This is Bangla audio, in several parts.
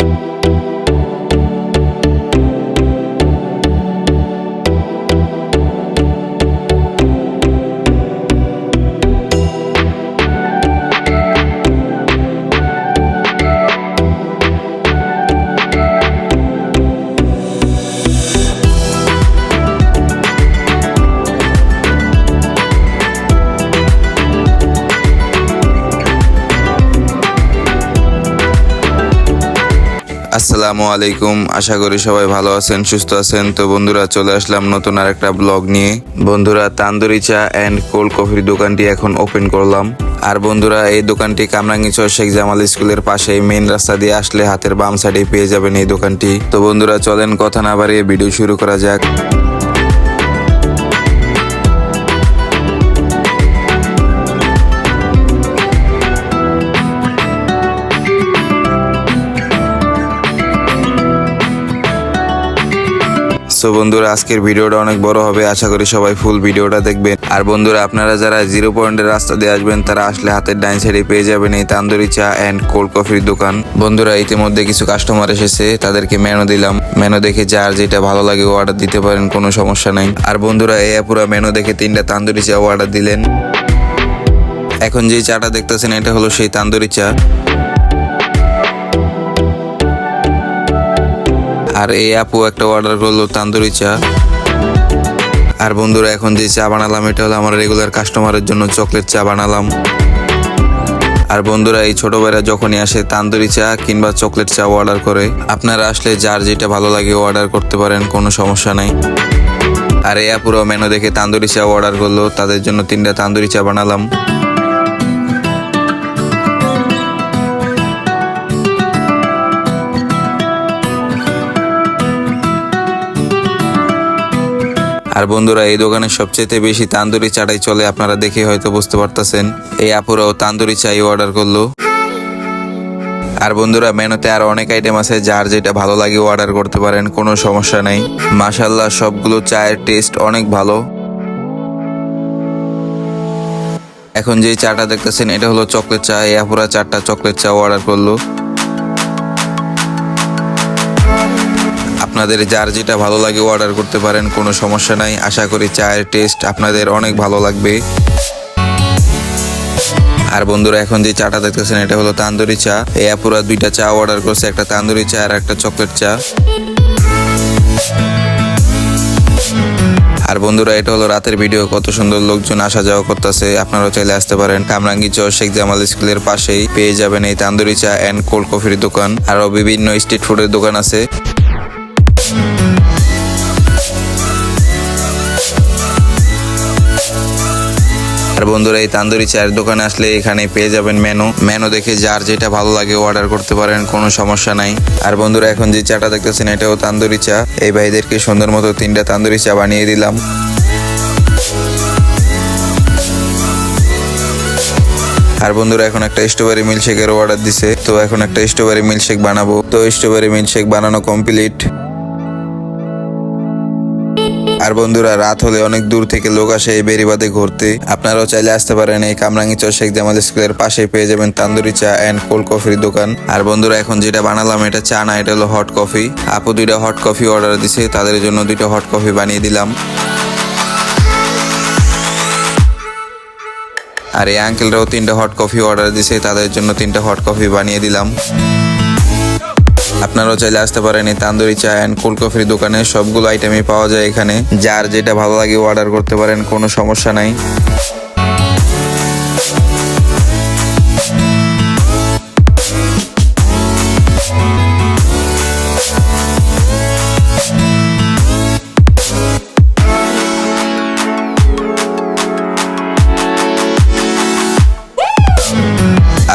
you আসসালামু আলাইকুম। আশা করি সবাই ভালো আছেন, সুস্থ আছেন। তো বন্ধুরা, চলে আসলাম নতুন আর একটা ব্লগ নিয়ে। বন্ধুরা, তান্দুরি চা অ্যান্ড কোল্ড কফির দোকানটি এখন ওপেন করলাম। আর বন্ধুরা, এই দোকানটি কামরাঙ্গিচর শেখ জামাল স্কুলের পাশে মেন রাস্তা দিয়ে আসলে হাতের বাম সাইডে পেয়ে যাবেন এই দোকানটি। তো বন্ধুরা, চলেন কথা না বাড়িয়ে ভিডিও শুরু করা যাক। সো বন্ধুরা, আজকের ভিডিওটা অনেক বড় হবে। আশা করি সবাই ফুল ভিডিওটা দেখবেন। আর বন্ধুরা, আপনারা যারা জিরো পয়েন্টের রাস্তা দিয়ে আসবেন, তারা আসলে হাতের ডাইন সাইডে পেয়ে যাবেন এই তান্দুরি চা অ্যান্ড কোল্ড কফির দোকান। বন্ধুরা, ইতিমধ্যে কিছু কাস্টমার এসেছে, তাদেরকে মেনু দিলাম। মেনু দেখে যার যেটা ভালো লাগে অর্ডার দিতে পারেন, কোনো সমস্যা নাই। আর বন্ধুরা, এই পুরো মেনু দেখে তিনটা তান্দুরি চা অর্ডার দিলেন। এখন যে চাটা দেখতেছেন, এটা হলো সেই তান্দুরি চা। আর এই আপু একটা অর্ডার করল তান্দুরি চা। আর বন্ধুরা, এখন যে চা বানালাম, এটা হলো আমার রেগুলার কাস্টমারের জন্য চকলেট চা বানালাম। আর বন্ধুরা, এই ছোট ভাইরা যখনই আসে তান্দুরি চা কিংবা চকলেট চা অর্ডার করে, আপনারা আসলে যার যেটা ভালো লাগে অর্ডার করতে পারেন, কোনো সমস্যা নাই। আর এই আপুরো মেনু দেখে তান্দুরি চা অর্ডার করল, তাদের জন্য তিনটা তান্দুরি চা বানালাম। আর বন্ধুরা, এই দোকানে সবচেয়ে বেশি তান্দুরি চাটাই চলে, আপনারা দেখে হয়তো বুঝতে পারতেছেন। এই আপুরাও তান্দুরি চাই অর্ডার করল। আর বন্ধুরা, মেনুতে আর অনেক আইটেম আছে, যার যেটা ভালো লাগে অর্ডার করতে পারেন, কোনো সমস্যা নেই। মাশাল্লাহ সবগুলো চায়ের টেস্ট অনেক ভালো। এখন যে চাটা দেখতেছেন, এটা হলো চকলেট চা, এই আপুরা চারটা চকলেট চা অর্ডার করল। আপনাদের যার যেটা ভালো লাগে অর্ডার করতে পারেন, কোনো সমস্যা নাই। আশা করি চায়ের টেস্ট আপনাদের অনেক ভালো লাগবে। আর বন্ধুরা, এখন যে চাটা দেখতেছেন, এটা হলো তান্দুরি চা। এই আপুরা দুইটা চা অর্ডার করছে, একটা তান্দুরি চা আর একটা চকলেট চা। আর বন্ধুরা, এটা হলো রাতের ভিডিও কত সুন্দর লোকজন আসা যাওয়া করতেছে। আপনারাও চাইলে আসতে পারেন। কামরাঙ্গি চর, শেখ জামাল স্কুলের পাশেই পেয়ে যাবেন এই তান্দুরি চা অ্যান্ড কোল্ড কফির দোকান। আরও বিভিন্ন স্ট্রিট ফুডের দোকান আছে। আর বন্ধুরা, এই তান্দুরি চায়ের দোকানে আসলে এখানে পেয়ে যাবেন মেনু মেনু দেখে যার যেটা ভালো লাগে অর্ডার করতে পারেন, কোনো সমস্যা নাই। আর বন্ধুরা, এখন যে চাটা দেখতেছেন, এটাও তান্দুরি চা। এই ভাইদেরকে সুন্দর মতো তিনটা তান্দুরি চা বানিয়ে দিলাম। আর বন্ধুরা, এখন একটা স্ট্রবেরি মিল্কশেকের অর্ডার দিছে। তো এখন একটা স্ট্রবেরি মিল্কশেক বানাবো। তো স্ট্রবেরি মিল্কশেক বানানো কমপ্লিট আর বন্ধুরা, রাত হলে অনেক দূর থেকে লোক আসে এই বেরিবাদে ঘুরতে। আপনারাও চাইলে আসতে পারেন এই কামরাঙ্গি চর শেখ জামাল স্কুলের পাশে পেয়ে যাবেন তান্দুরি চা অ্যান্ড কোল্ড কফির দোকান। আর বন্ধুরা, এখন যেটা বানালাম, এটা চা না, এটা হলো হট কফি আপু দুইটা হট কফি অর্ডার দিছে, তাদের জন্য দুইটা হট কফি বানিয়ে দিলাম। আর এই আঙ্কেলরাও তিনটা হট কফি অর্ডার দিছে, তাদের জন্য তিনটা হট কফি বানিয়ে দিলাম। আপনারাও চাইলে আসতে পারেন এই তান্দুরি চা অ্যান্ড কোল্ড কফির দোকানে। সবগুলো আইটেমই পাওয়া যায় এখানে। যার যেটা ভালো লাগে অর্ডার করতে পারেন, কোনো সমস্যা নাই।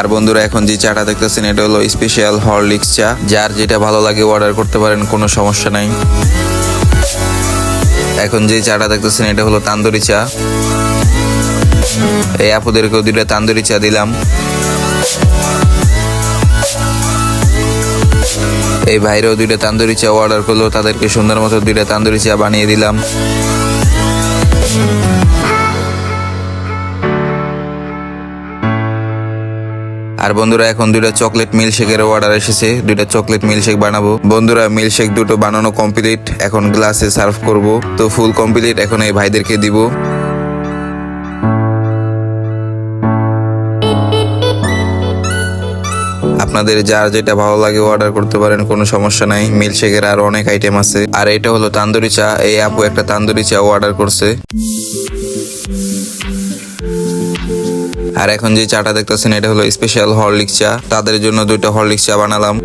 আর বন্ধুরা, এখন যে চাটা দেখতেছেন, এটা হলো স্পেশাল হরলিক্স চা। যার যেটা ভালো লাগে অর্ডার করতে পারেন, কোনো সমস্যা নাই। এখন যে চাটা দেখতেছেন, এটা হলো তান্দুরি চা। এই আপুদেরকেও দুইটা তান্দুরি চা দিলাম। এই ভাইরাও দুইটা তান্দুরি চা অর্ডার করল, তাদেরকে সুন্দর মতো দুইটা তান্দুরি চা বানিয়ে দিলাম। আর বন্ধুরা, এখন দুইটা চকলেট মিল্কশেকের অর্ডার এসেছে। দুইটা চকলেট মিল্কশেক বানাবো। বন্ধুরা মিল্কশেক দুটো বানানো কমপ্লিট এখন গ্লাসে সার্ভ করব। তো ফুল কমপ্লিট এখন এই ভাইদেরকে দিব। আপনাদের যার যেটা ভালো লাগে অর্ডার করতে পারেন, কোনো সমস্যা নাই। মিল্কশেকের আর অনেক আইটেম আছে। আর এটা হলো তান্দুরি চা। এই আপু একটা তান্দুরি চা অর্ডার করছে। আর এখন যে চাটা দেখতেছেন, এটা হলো স্পেশাল হরলিক্স চা। তাদের জন্য দুইটা হরলিক্স চা বানালাম।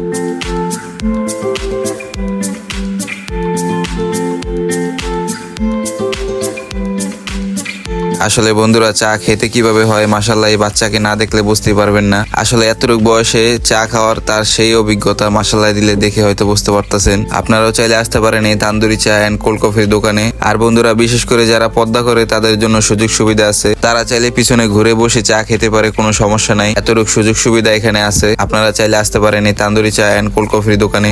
আসলে বন্ধুরা, চা খেতে কীভাবে হয় মাসাল্লাহ এই বাচ্চাকে না দেখলে বুঝতে পারবেন না। আসলে এতটুক বয়সে চা খাওয়ার তার সেই অভিজ্ঞতা মাসাল্লাহ দিলে দেখে হয়তো বুঝতে পারতেছেন। আপনারাও চাইলে আসতে পারেন এই তান্দুরি চা অ্যান্ড কোল্ড কফির দোকানে। আর বন্ধুরা, বিশেষ করে যারা পদ্মা করে তাদের জন্য সুযোগ সুবিধা আছে। তারা চাইলে পিছনে ঘুরে বসে চা খেতে পারে, কোনো সমস্যা নাই। এতটুক সুযোগ সুবিধা এখানে আছে। আপনারা চাইলে আসতে পারেন এই তান্দুরি চা অ্যান্ড কোল্ড কফির দোকানে।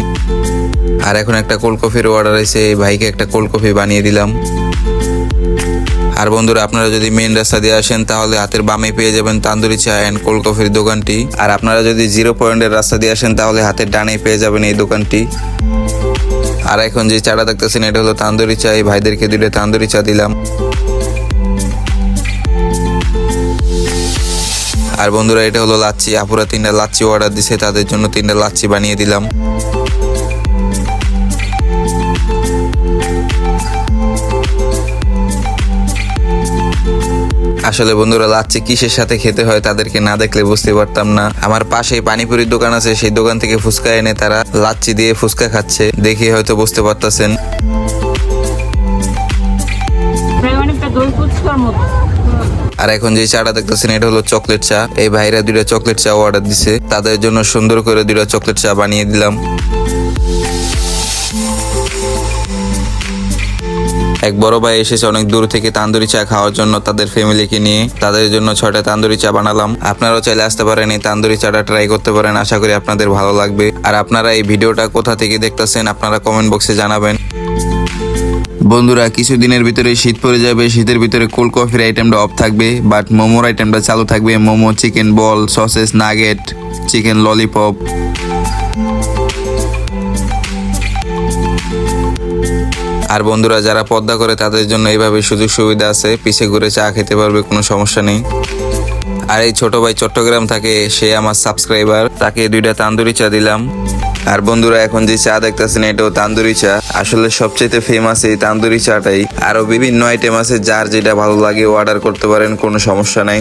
আর এখন একটা কোল্ড কফির অর্ডার এসে ভাইকে একটা কোল্ড কফি বানিয়ে দিলাম। আর বন্ধুরা, আপনারা যদি মেন রাস্তা দিয়ে আসেন, তাহলে হাতের বামে পেয়ে যাবেন তান্দুরি চা অ্যান্ড কোল্ড কফির দোকানটি। আর আপনারা যদি জিরো পয়েন্টের রাস্তা দিয়ে আসেন, তাহলে হাতের ডানে পেয়ে যাবেন এই দোকানটি। আর এখন যে চাটা দেখতেছেন, এটা হলো তান্দুরি চা। এই ভাইদেরকে দুটো তান্দুরি চা দিলাম। আর বন্ধুরা, এটা হলো লাচ্ছি। আপুরা তিনটা লাচ্ছি অর্ডার দিছে, তাদের জন্য তিনটা লাচ্ছি বানিয়ে দিলাম। আসলে বন্ধুরা লাচ্ছি কিসের সাথে খেতে হয় তাদেরকে না দেখলে বুঝতে পারতাম না। আমার পাশেই পানিপুরির দোকান আছে সেই দোকান থেকে ফুচকা এনে তারা লাচ্ছি দিয়ে ফুচকা খাচ্ছে। দেখে হয়তো বুঝতে পারতেছেন। আর এখন যে চাটা দেখতেছেন এটা হলো চকলেট চা। এই ভাইরা দুইটা চকলেট চা অর্ডার দিছে। তাদের জন্য সুন্দর করে দুইটা চকলেট চা বানিয়ে দিলাম। এক বড় ভাই এসেছে, অনেক দূর থেকে তান্দুরি চা খাওয়ার জন্য তাদের ফ্যামিলিকে নিয়ে। তাদের জন্য ছয়টা তান্দুরি চা বানালাম। আপনারাও চাইলে আসতে পারেন, এই তান্দুরি চাটা ট্রাই করতে পারেন। আশা করি আপনাদের ভালো লাগবে। আর আপনারা এই ভিডিওটা কোথা থেকে দেখতেছেন, আপনারা কমেন্ট বক্সে জানাবেন। বন্ধুরা, কিছুদিনের ভিতরে শীত পড়ে যাবে। শীতের ভিতরে কোল্ড কফির আইটেমটা অফ থাকবে বাট মোমোর আইটেমটা চালু থাকবে। Momo chicken ball sausages nugget chicken lollipop আর বন্ধুরা, যারা পদ্মা করে তাদের জন্য এইভাবে সুযোগ সুবিধা আছে, পিছে ঘুরে চা খেতে পারবে, কোনো সমস্যা নেই। আর এই ছোট ভাই চট্টগ্রাম থাকে, সে আমার সাবস্ক্রাইবার তাকে দুইটা তান্দুরি চা দিলাম। আর বন্ধুরা, এখন যে চা দেখতেছেন, এটাও তান্দুরি চা। আসলে সবচেয়ে ফেমাস এই তান্দুরি চাটাই। আরও বিভিন্ন আইটেম আছে, যার যেটা ভালো লাগে অর্ডার করতে পারেন, কোনো সমস্যা নাই।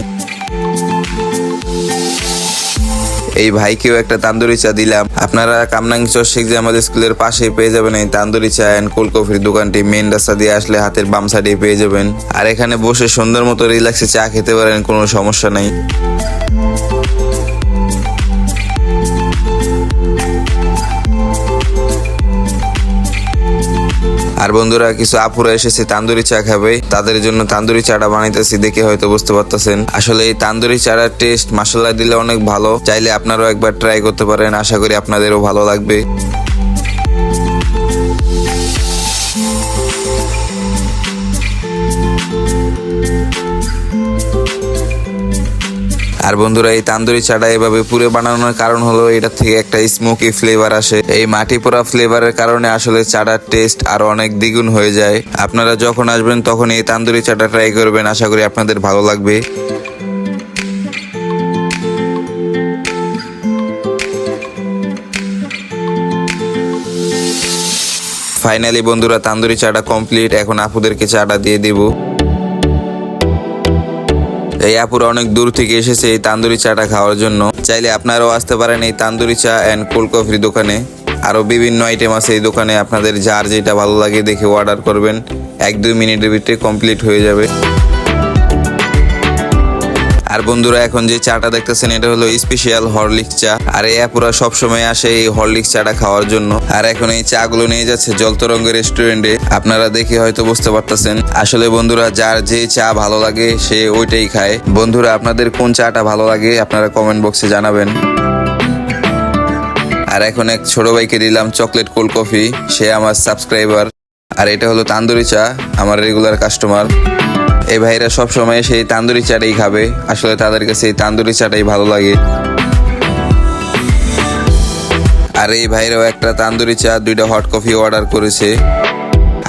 এই ভাইকেও একটা তান্দুরি চা দিলাম। আপনারা কামনাং চর শেখ জামাল স্কুলের পাশে পেয়ে যাবেন এই তান্দুরি চা অ্যান্ড কোল্ড কফির দোকানটি মেন রাস্তা দিয়ে আসলে হাতের বাম সাইডে পেয়ে যাবেন। আর এখানে বসে সুন্দর মতো রিল্যাক্সে চা খেতে পারেন, কোনো সমস্যা নাই। আর বন্ধুরা, কিছু আপুরা এসেছে, তান্দুরি চা খাবে। তাদের জন্য তান্দুরি চাটা বানাইতেছি, দেখে হয়তো বুঝতে পারতেছেন। আসলে এই তান্দুরি চাটার টেস্ট মশলা দিলে অনেক ভালো। চাইলে আপনারাও একবার ট্রাই করতে পারেন, আশা করি আপনাদেরও ভালো লাগবে। আর বন্ধুরা, এই তান্দুরি চাটা এভাবে পুরে বানানোর কারণ হলো এটা থেকে একটা স্মোকি ফ্লেভার আসে। এই মাটি পোড়া ফ্লেভারের কারণে আসলে চাটার টেস্ট আরও অনেক দ্বিগুণ হয়ে যায়। আপনারা যখন আসবেন, তখন এই তান্দুরি চাটা ট্রাই করবেন। আশা করি আপনাদের ভালো লাগবে। ফাইনালি বন্ধুরা, তান্দুরি চাটা কমপ্লিট এখন আপুদেরকে চাটা দিয়ে দিব। এই আপুরা অনেক দূর থেকে এসেছে এই তান্দুরি চাটা খাওয়ার জন্য। চাইলে আপনারাও আসতে পারেন এই তান্দুরি চা অ্যান্ড কোল্ড কফির দোকানে। আরও বিভিন্ন আইটেম আছে এই দোকানে, আপনাদের যার যেটা ভালো লাগে দেখে অর্ডার করবেন। এক দুই মিনিটের ভিতরে কমপ্লিট হয়ে যাবে। আর বন্ধুরা, এখন যে চাটা দেখতেছেন, এটা হলো স্পেশাল হরলিক্স চা। আর এই আপুরা সবসময় আসে এই হরলিক্স চাটা খাওয়ার জন্য। আর এখন এই চা গুলো নিয়ে যাচ্ছে জলতরঙ্গ রেস্টুরেন্টে আপনারা দেখে হয়তো বুঝতে পারতেছেন। আসলে বন্ধুরা, যার যে চা ভালো লাগে, সে ওইটাই খায়। বন্ধুরা, আপনাদের কোন চাটা ভালো লাগে, আপনারা কমেন্ট বক্সে জানাবেন। আর এখন এক ছোট ভাইকে দিলাম চকলেট কোল্ড কফি সে আমার সাবস্ক্রাইবার আর এটা হলো তান্দুরি চা, আমার রেগুলার কাস্টমার এই ভাইরা সব সময় সেই তান্দুরি চাটাই খাবে। আসলে তাদের কাছে এই তান্দুরি চাটাই ভালো লাগে। আর এই ভাইরাও একটা তান্দুরি চা, দুইটা হট কফি অর্ডার করেছে।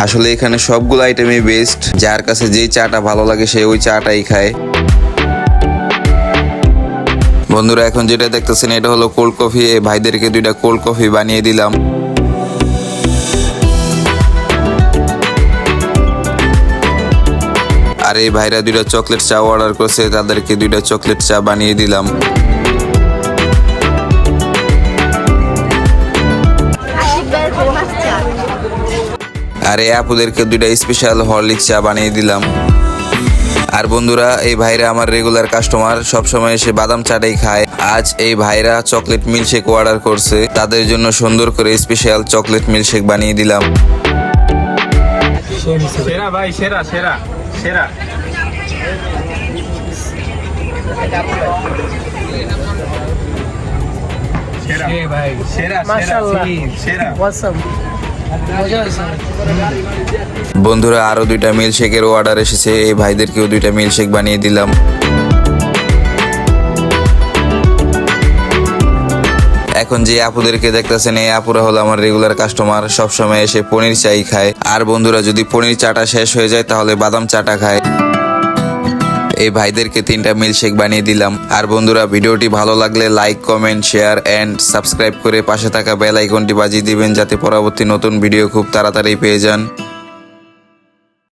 আসলে এখানে সবগুলো আইটেমই বেস্ট যার কাছে যেই চাটা ভালো লাগে সে ওই চাটাই খায়। বন্ধুরা, এখন যেটা দেখতেছেন, এটা হলো কোল্ড কফি এই ভাইদেরকে দুইটা কোল্ড কফি বানিয়ে দিলাম। এই ভাইরা দুইটা চকলেট চা অর্ডার করছে, তাদেরকে দুইটা চকলেট চা বানিয়ে দিলাম। আর এই আপুদেরকে দুইটা স্পেশাল হরলিক্স চা বানিয়ে দিলাম। আর বন্ধুরা, এই ভাইরা আমার রেগুলার কাস্টমার সবসময় এসে বাদাম চাটাই খায়। আজ এই ভাইরা চকলেট মিল্কশেক অর্ডার করছে, তাদের জন্য সুন্দর করে স্পেশাল চকলেট মিল্কশেক বানিয়ে দিলাম। সেরা ভাই, সেরা সেরা। সেরা। বন্ধুরা আরও দুইটা মিল্কশেকের অর্ডার এসেছে। এই ভাইদেরকেও দুইটা মিল্কশেক বানিয়ে দিলাম। এখন যে আপুদেরকে দেখতেছেন, এই আপুরা হলো আমার রেগুলার কাস্টমার সবসময় এসে পনির চাই খায়। আর বন্ধুরা, যদি পনির চাটা শেষ হয়ে যায়, তাহলে বাদাম চাটা খায়। এই ভাইদেরকে তিনটা মিল্কশেক বানিয়ে দিলাম। আর বন্ধুরা, ভিডিওটি ভালো লাগলে like comment share and subscribe করে পাশে থাকা বেল আইকনটি বাজিয়ে দিবেন, যাতে পরবর্তী নতুন ভিডিও খুব তাড়াতাড়ি পেয়ে যান।